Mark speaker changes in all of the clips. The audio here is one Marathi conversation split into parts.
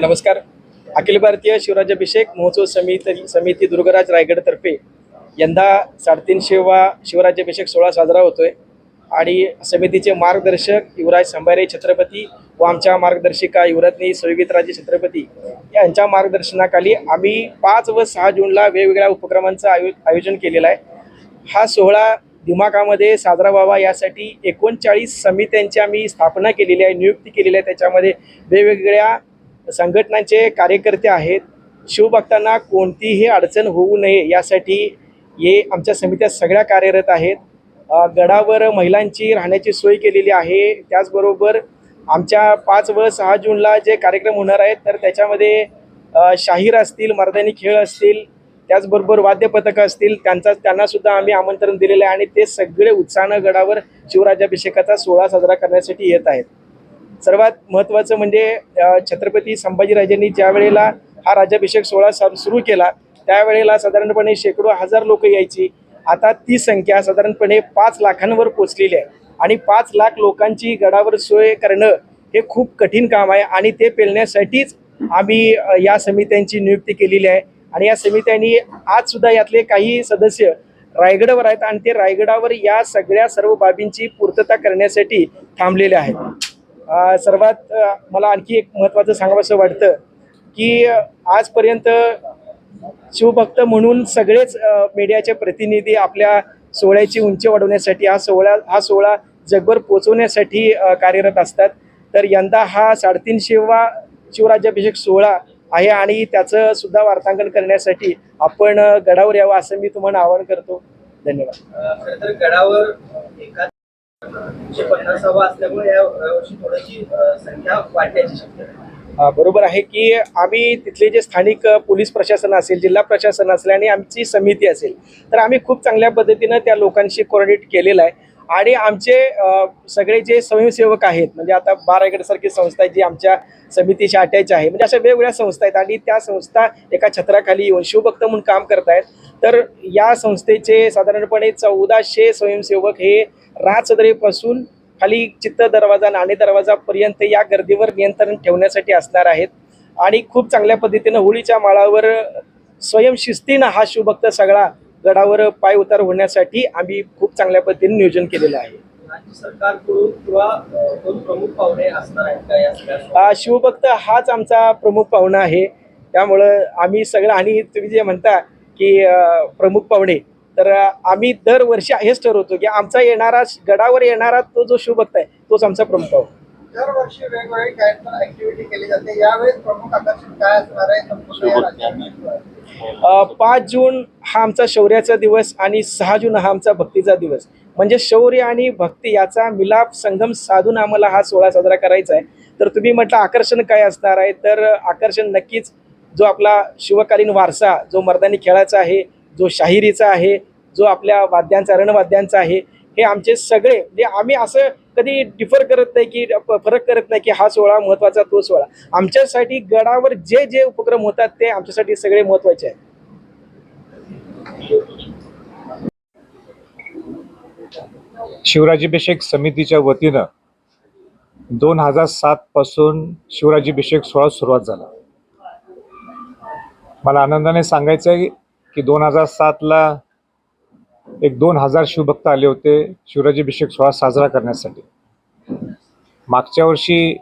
Speaker 1: नमस्कार. अखिल भारतीय शिवराज्याभिषेक महोत्सव समिती समिती दुर्गराज रायगडतर्फे यंदा साडेतीनशेवा शिवराज्याभिषेक सोहळा साजरा होतोय. आणि समितीचे मार्गदर्शक युवराज संभारे छत्रपती व आमच्या मार्गदर्शिका युवरत्नी सोयगीतराजे छत्रपती यांच्या मार्गदर्शनाखाली आम्ही पाच व सहा जूनला वेगवेगळ्या उपक्रमांचं आयो आयोजन केलेलं आहे. हा सोहळा दिमागामध्ये साजरा व्हावा यासाठी एकोणचाळीस समित्यांची आम्ही स्थापना केलेली आहे नियुक्ती केलेली आहे त्याच्यामध्ये वेगवेगळ्या संघटनांचे कार्यकर्ते आहेत. शिवभक्तांना कोणतीही अडचण होऊ नये यासाठी हे आमच्या समित्या सगळ्या कार्यरत आहेत. गडावर महिलांची राहण्याची सोय केलेली आहे. त्याचबरोबर आमच्या पाच व सहा जूनला जे कार्यक्रम होणार आहेत तर त्याच्यामध्ये शाहीर असतील मर्दानी खेळ असतील त्याचबरोबर वाद्यपथकं असतील त्यांचा त्यांना सुद्धा आम्ही आमंत्रण दिलेलं आहे आणि ते सगळे उत्साहानं गडावर शिवराज्याभिषेकाचा सोहळा साजरा करण्यासाठी येत आहेत. सर्वात महत्त्वाचं म्हणजे छत्रपती संभाजीराजांनी ज्या वेळेला हा राज्याभिषेक सोहळा सुरू केला त्यावेळेला साधारणपणे शेकडो हजार लोक यायची. आता ती संख्या साधारणपणे पाच लाखांवर पोचलेली आहे आणि पाच लाख लोकांची गडावर सोय करणं हे खूप कठीण काम आहे आणि ते पेलण्यासाठीच आम्ही या समित्यांची नियुक्ती केलेली आहे. आणि या समित्यांनी आज सुद्धा यातले काही सदस्य रायगडावर आहेत आणि ते रायगडावर या सगळ्या सर्व बाबींची पूर्तता करण्यासाठी थांबलेले आहेत. सर्वात मला आणखी एक महत्त्वाचं सांगावंसं वाटतं की आजपर्यंत शिवभक्त म्हणून सगळेच मीडियाचे प्रतिनिधी आपल्या सोहळ्याची उंची वाढवण्यासाठी हा सोहळा हा सोहळा जगभर पोचवण्यासाठी कार्यरत असतात. तर यंदा हा साडेतीनशेवा शिवराज्याभिषेक सोहळा आहे आणि त्याचं सुद्धा वार्तांकन करण्यासाठी आपण गडावर यावं असं मी तुम्हाला आवाहन करतो. धन्यवाद.
Speaker 2: गडावर
Speaker 1: बरोबर आहे की आम्ही तिथले जे स्थानिक पोलीस प्रशासन असेल जिल्हा प्रशासन असेल आणि आमची समिती असेल तर आम्ही खूप चांगल्या पद्धतीनं त्या लोकांशी कोऑर्डिनेट केलेलं आहे. आणि आमचे सगळे जे स्वयंसेवक आहेत म्हणजे आता बारागडसारखी संस्था आहे जी आमच्या समितीशी अटॅच आहे म्हणजे अशा वेगवेगळ्या संस्था आहेत आणि त्या संस्था एका छत्राखाली येऊन शिवभक्त म्हणून काम करत आहेत तर या संस्थेचे साधारणपणे चौदाशे स्वयंसेवक हे राजसदरेपासून खाली चित्त दरवाजा नाणे दरवाजापर्यंत या गर्दीवर नियंत्रण ठेवण्यासाठी असणार आहेत. आणि खूप चांगल्या पद्धतीनं होळीच्या माळावर स्वयंशिस्तीनं हा शिवभक्त सगळा गडावर पाय उतार होण्यासाठी आम्ही खूप चांगल्या पद्धतीने नियोजन केलेलं आहे. शिवभक्त हाच आमचा प्रमुख पाहुणा आहे. त्यामुळं आम्ही सगळं आणि तुम्ही जे म्हणता की प्रमुख पाहुणे तर आम्ही दरवर्षी हेच ठरवतो की आमचा येणारा गडावर येणारा तो जो शिवभक्त आहे तोच आमचा प्रमुख पाहुणा.
Speaker 3: दरवर्षी वेगवेगळी काय ऍक्टिव्हिटी केली जाते. यावेळेस प्रमुख आकर्षण काय असणार आहे?
Speaker 1: पाच जून हा आमचा शौर्याचा दिवस आणि सहा जून हा आमचा भक्तीचा दिवस. म्हणजे शौर्य आणि भक्ती याचा मिलाप संगम साधून आम्हाला हा सोहळा साजरा करायचा आहे. तर तुम्ही म्हटलं आकर्षण काय असणार आहे? तर आकर्षण नक्कीच जो आपला शिवकालीन वारसा जो मर्दानी खेळाचा आहे जो शाहिरीचा आहे जो आपल्या वाद्यांचा रणवाद्यांचा आहे हे आमचे सगळे म्हणजे आम्ही असं कधी डिफर करत नाही की फरक करत नाही की हा सोहळा महत्त्वाचा तो सोहळा. आमच्यासाठी गडावर जे जे उपक्रम होतात ते आमच्यासाठी सगळे महत्त्वाचे आहेत.
Speaker 4: शिवराजीभिषेक समितीच्या वतीनं दोन हजार सात पासून शिवराज्याभिषेक सोहळा सुरुवात झाला. मला आनंदाने सांगायचं आहे की दोन हजार सातला एक दोन हजार शिवभक्त आले होते शिवराज्याभिषेक सोहळा साजरा करण्यासाठी. मागच्या वर्षी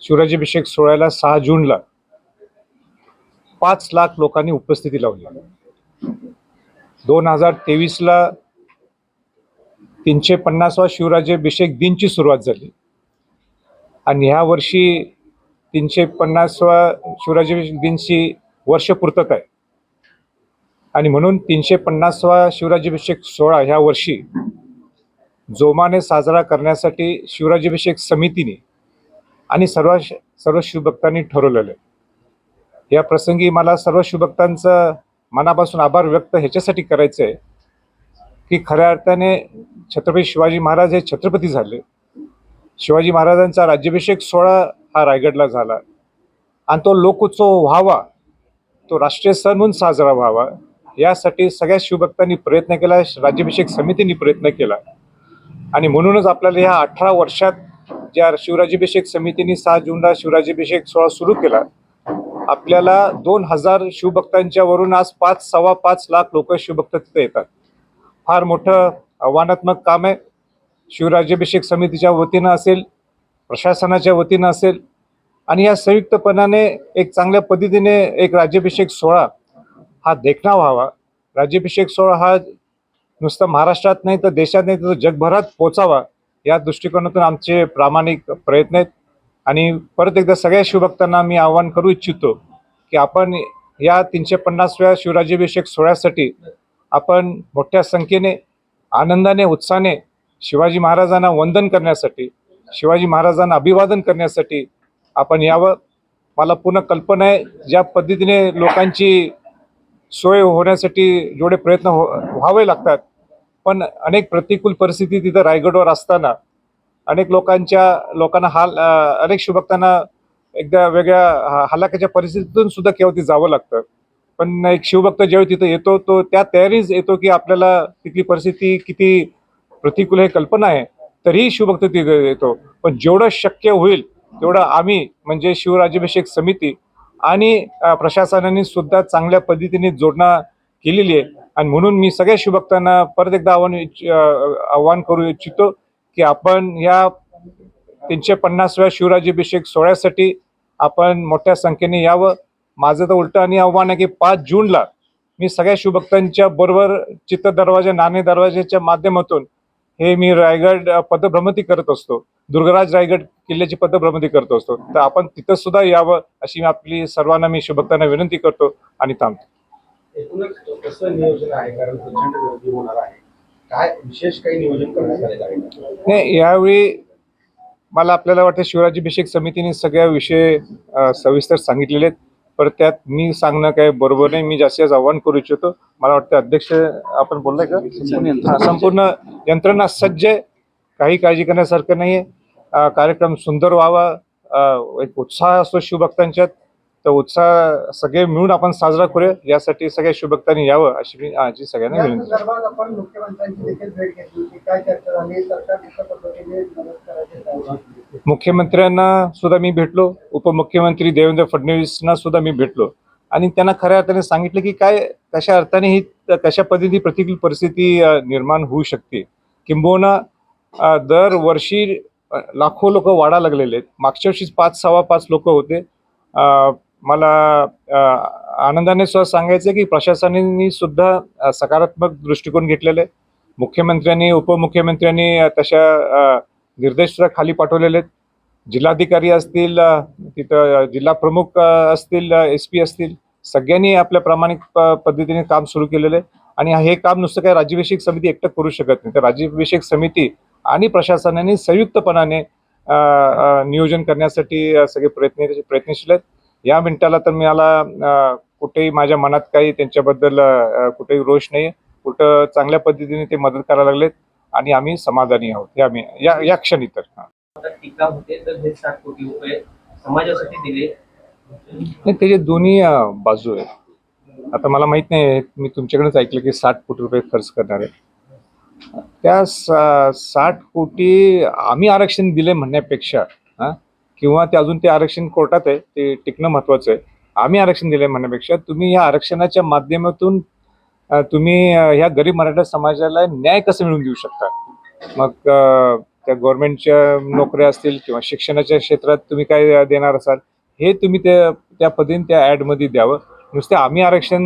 Speaker 4: शिवराज्याभिषेक सोहळ्याला सहा जूनला पाच लाख लोकांनी उपस्थिती लावली. दोन हजार तेवीसला तीनशे पन्नासवा शिवराज्याभिषेक दिनची सुरुवात झाली. आणि ह्या वर्षी तीनशे पन्नासवा शिवराज्याभिषेक दिनची वर्षपूर्तता आहे. आणि म्हणून तीनशे पन्नासवा शिवराज्याभिषेक सोहळा ह्या वर्षी जोमाने साजरा करण्यासाठी शिवराज्याभिषेक समितीने आणि सर्व सर्व शिवभक्तांनी ठरवलेलं आहे. या प्रसंगी मला सर्व शिवभक्तांचं मनापासून आभार व्यक्त ह्याच्यासाठी करायचं आहे की खऱ्या अर्थाने छत्रपती शिवाजी महाराज हे छत्रपती झाले. शिवाजी महाराजांचा राज्याभिषेक सोहळा हा रायगडला झाला. आणि तो लोकोत्सव व्हावा तो राष्ट्रीय सण म्हणून साजरा व्हावा यासाठी सगळ्या शिवभक्तांनी प्रयत्न केला राज्याभिषेक समितीने प्रयत्न केला. आणि म्हणूनच आपल्याला ह्या अठरा वर्षात ज्या शिवराज्याभिषेक समितीने सहा जूनला शिवराज्याभिषेक सोहळा सुरू केला आपल्याला दोन हजार शिवभक्तांच्या वरून आज पाच सव्वा पाच लाख लोक शिवभक्त तिथे येतात. फार मोठं आव्हानात्मक काम आहे. शिवराज्याभिषेक समितीच्या वतीनं असेल प्रशासनाच्या वतीनं असेल आणि या संयुक्तपणाने एक चांगल्या पद्धतीने एक राज्याभिषेक सोहळा हा देखणा व्हावा राज्याभिषेक सोहळा हा नुसतं महाराष्ट्रात नाही तर देशात नाही तर जगभरात पोचावा या दृष्टिकोनातून आमचे प्रामाणिक प्रयत्न आहेत. आणि परत एकदा सगळ्या शिवभक्तांना मी आवाहन करू इच्छितो की आपण या तीनशे पन्नासव्या शिवराज्याभिषेक सोहळ्यासाठी आपण मोठ्या संख्येने आनंदाने उत्साहाने शिवाजी महाराजांना वंदन करण्यासाठी शिवाजी महाराजांना अभिवादन करण्यासाठी आपण यावं. मला पूर्ण कल्पना आहे ज्या पद्धतीने लोकांची सोय होण्यासाठी जेवढे प्रयत्न हो व्हावे लागतात पण अनेक प्रतिकूल परिस्थिती तिथं रायगडवर असताना अनेक लोकांच्या लोकांना हाल अनेक शिवभक्तांना एकदा वेगळ्या हलाखाच्या परिस्थितीतून सुद्धा केव्हा ते जावं लागतं. पण एक शिवभक्त ज्यावेळी तिथं येतो तो त्या तयारीच येतो की आपल्याला तिथली परिस्थिती किती प्रतिकूल हे कल्पना आहे तरीही शिवभक्त तिथे येतो. पण जेवढं शक्य होईल तेवढं आम्ही म्हणजे शिवराज्याभिषेक समिती आणि प्रशासनाने सुद्धा चांगल्या पद्धतीने जोडणा केलेली आहे. आणि म्हणून मी सगळ्या शिवभक्तांना परत एकदा आव्हान आव्हान करू इच्छितो की आपण या तीनशे पन्नासव्या शिवराज्याभिषेक सोहळ्यासाठी आपण मोठ्या संख्येने यावं. माझं तर उलटं आणि आव्हान आहे की पाच जूनला मी सगळ्या शिवभक्तांच्या बरोबर चित्त दरवाजा नाणे दरवाजाच्या माध्यमातून हे मी रायगड पदभ्रमती करत असतो. दुर्गराज रायगड किल्ल्याची पदभ्रमंती करत असतो. तर आपण तिथं सुद्धा यावं अशी मी आपली सर्वांना मी शिवभक्तांना विनंती करतो आणि थांबतो.
Speaker 2: काही?
Speaker 4: नाही यावेळी मला आपल्याला वाटतं शिवराज्याभिषेक समितीने सगळ्या विषय सविस्तर सांगितलेले आहेत. पण त्यात मी सांगणं काय बरोबर नाही. मी जास्तीत आव्हान करू इच्छितो. मला वाटतं अध्यक्ष आपण बोललाय का? संपूर्ण यंत्रणा. सज्ज आहे. काही काळजी करण्यासारखं नाही आहे कार्यक्रम सुंदर व्हावा. एक उत्साह असतो शिवभक्तांच्यात. तर उत्साह सगळे मिळून आपण साजरा करूया. यासाठी सगळ्या शिवभक्तांनी यावं अशी मी आजी सगळ्यांना विनंती? मुख्यमंत्र्यांना सुद्धा मी भेटलो. उपमुख्यमंत्री देवेंद्र फडणवीसना सुद्धा मी भेटलो. आणि त्यांना खऱ्या अर्थाने सांगितलं की काय कशा अर्थाने ही कशा पद्धती प्रतिकूल परिस्थिती निर्माण होऊ शकते. किंबहुना दरवर्षी लाखो लोक वाढा लागलेले आहेत. मागच्या वर्षी पाच सव्वा पाच लोक होते. मला आनंदाने सुद्धा सांगायचं की प्रशासनाने सुद्धा सकारात्मक दृष्टिकोन घेतलेला आहे मुख्यमंत्र्यांनी उपमुख्यमंत्र्यांनी तशा निर्देश सुद्धा खाली पाठवलेले आहेत. जिल्हाधिकारी असतील तिथं जिल्हा प्रमुख असतील एस पी असतील सगळ्यांनी आपल्या प्रामाणिक प- पद्धतीने काम सुरू केलेलं आहे आणि हे काम नुसतं काय राज्याभिषेक समिती एकटं करू शकत नाही. तर राज्याभिषेक समिती आणि प्रशासनाने संयुक्तपणाने नियोजन करण्यासाठी सगळे प्रयत्न प्रयत्नशील आहेत. या मिनिटाला तर मला कुठेही माझ्या मनात काही त्यांच्याबद्दल कुठेही रोष नाही कुठं चांगल्या पद्धतीने ते मदत करायला लागलेत आणि आम्ही समाधानी आहोत. या मी या या क्षणी तर. हा.
Speaker 2: टीका होते तर हे साठ कोटी रुपये समाजासाठी दिले.
Speaker 4: नाही त्याचे दोन्ही बाजू आहेत. आता मला माहीत नाही मी तुमच्याकडेच ऐकलं की साठ कोटी रुपये खर्च करणार आहे त्या सा- साठ कोटी आम्ही आरक्षण दिले म्हणण्यापेक्षा किंवा ते अजून ते आरक्षण कोर्टात आहे ते टिकणं महत्वाचं आहे. आम्ही आरक्षण दिले म्हणण्यापेक्षा तुम्ही या आरक्षणाच्या माध्यमातून तुम्ही ह्या गरीब मराठा समाजाला न्याय कसं मिळवून देऊ शकता? मग त्या गव्हर्नमेंटच्या नोकऱ्या असतील किंवा शिक्षणाच्या क्षेत्रात तुम्ही काय देणार असाल हे तुम्ही त्या त्या पद्धतीने त्या ॲडमध्ये द्यावं. नुसते आम्ही आरक्षण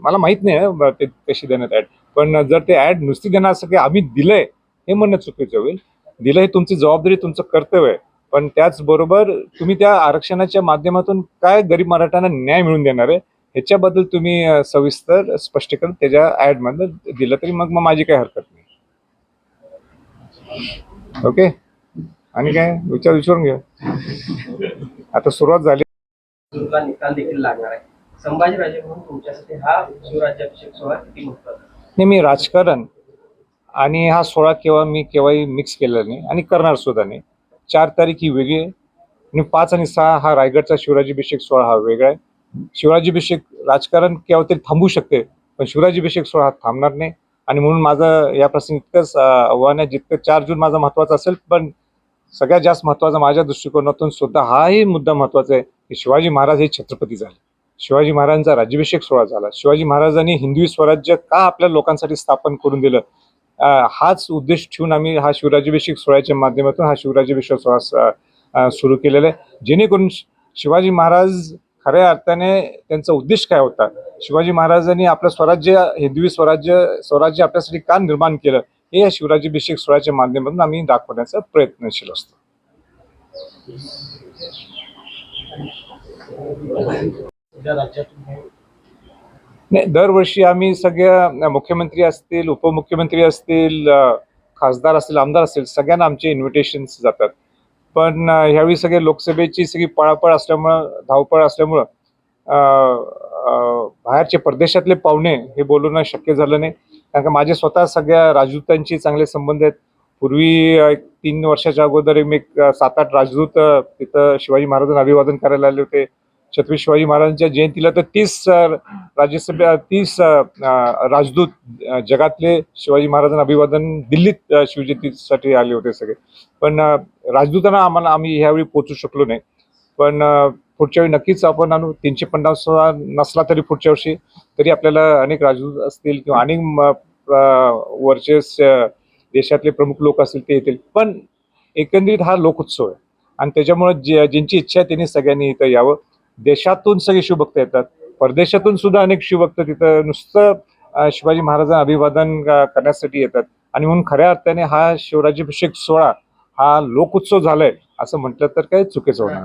Speaker 4: मला माहीत नाही ते कशी देण्यात ॲड पण जर ते ॲड नुसती देणार असं की आम्ही दिलंय हे म्हणणं चुकीचं होईल. दिलं हे तुमची जबाबदारी तुमचं कर्तव्य आहे. पण त्याचबरोबर तुम्ही त्या आरक्षणाच्या माध्यमातून काय गरीब मराठ्यांना न्याय मिळून देणार आहे ह्याच्याबद्दल तुम्ही सविस्तर स्पष्टीकरण त्याच्या ॲडमध्ये दिलं तरी मग मग माझी काही हरकत नाही. ओके? आणि काय? विचार विचारून घ्या. आता सुरुवात झाली.
Speaker 2: निकाल देखील लागणार आहे. संभाजीराजे म्हणून तुमच्यासाठी हा शिवराज्याभिषेक सोहळा किती महत्त्वाचा
Speaker 4: नाही मी राजकारण आणि हा सोहळा केव्हा मी केव्हाही मिक्स केलेला नाही आणि करणार सुद्धा नाही. चार तारीख ही वेगळी आहे आणि पाच आणि सहा हा रायगडचा शिवराजीभिषेक सोहळा हा वेगळा आहे. शिवराज्याभिषेक राजकारण केव्हा तरी थांबू शकते पण शिवराजीभिषेक सोहळा हा थांबणार नाही. आणि म्हणून माझं या प्रसंगी इतकंच आव्हान आहे जितकं चार जून माझा महत्त्वाचा असेल पण सगळ्यात जास्त महत्त्वाचा माझ्या दृष्टिकोनातून सुद्धा हाही मुद्दा महत्त्वाचा आहे की शिवाजी महाराज हे छत्रपती झाले. शिवाजी महाराजांचा राज्याभिषेक सोहळा झाला. शिवाजी महाराजांनी हिंदवी स्वराज्य का आपल्या लोकांसाठी स्थापन करून दिलं? हाच उद्देश ठेवून आम्ही हा शिवराज्याभिषेक सोहळ्याच्या माध्यमातून हा शिवराज्याभिषेक सोहळा सुरू केलेला आहे. जेणेकरून शिवाजी महाराज खऱ्या अर्थाने त्यांचा उद्देश काय होता? शिवाजी महाराजांनी आपलं स्वराज्य हिंदवी स्वराज्य स्वराज्य आपल्यासाठी का निर्माण केलं? हे या शिवराज्याभिषेक सोहळ्याच्या माध्यमातून आम्ही दाखवण्याचा प्रयत्नशील असतो. नाही दरवर्षी आम्ही सगळ्या मुख्यमंत्री असतील उपमुख्यमंत्री असतील खासदार असतील आमदार असतील सगळ्यांना आमचे इन्व्हिटेशन्स जातात. पण ह्यावेळी सगळे लोकसभेची सगळी पळापळ असल्यामुळं धावपळ असल्यामुळं बाहेरचे परदेशातले पाहुणे हे बोलणं शक्य झालं नाही. कारण का माझे स्वतः सगळ्या राजदूतांशी चांगले संबंध आहेत. पूर्वी एक तीन वर्षाच्या अगोदर मी सात आठ राजदूत तिथं शिवाजी महाराजांना अभिवादन करायला आले होते. छत्रपती शिवाजी महाराजांच्या जयंतीला तर तीस राज्यसभा तीस राजदूत जगातले शिवाजी महाराजांना अभिवादन दिल्लीत शिवजयंतीसाठी आले होते सगळे. पण राजदूतांना आम्हाला आम्ही ह्यावेळी पोचू शकलो नाही. पण पुढच्या वेळी नक्कीच आपण आणू. तीनशे पन्नास नसला तरी पुढच्या वर्षी तरी आपल्याला अनेक राजदूत असतील किंवा अनेक म- वरचे देशातले प्रमुख लोक असतील ते येतील. पण एकंदरीत हा लोकोत्सव आहे. आणि त्याच्यामुळे जे ज्यांची इच्छा आहे त्यांनी सगळ्यांनी इथं यावं. देशातून सगळे शिवभक्त येतात. परदेशातून सुद्धा अनेक शिवभक्त तिथं नुसतं शिवाजी महाराजांना अभिवादन करण्यासाठी येतात. आणि म्हणून खऱ्या अर्थाने हा शिवराज्याभिषेक सोहळा हा लोकोत्सव झालाय असं म्हटलं तर काही चुकीचं होणार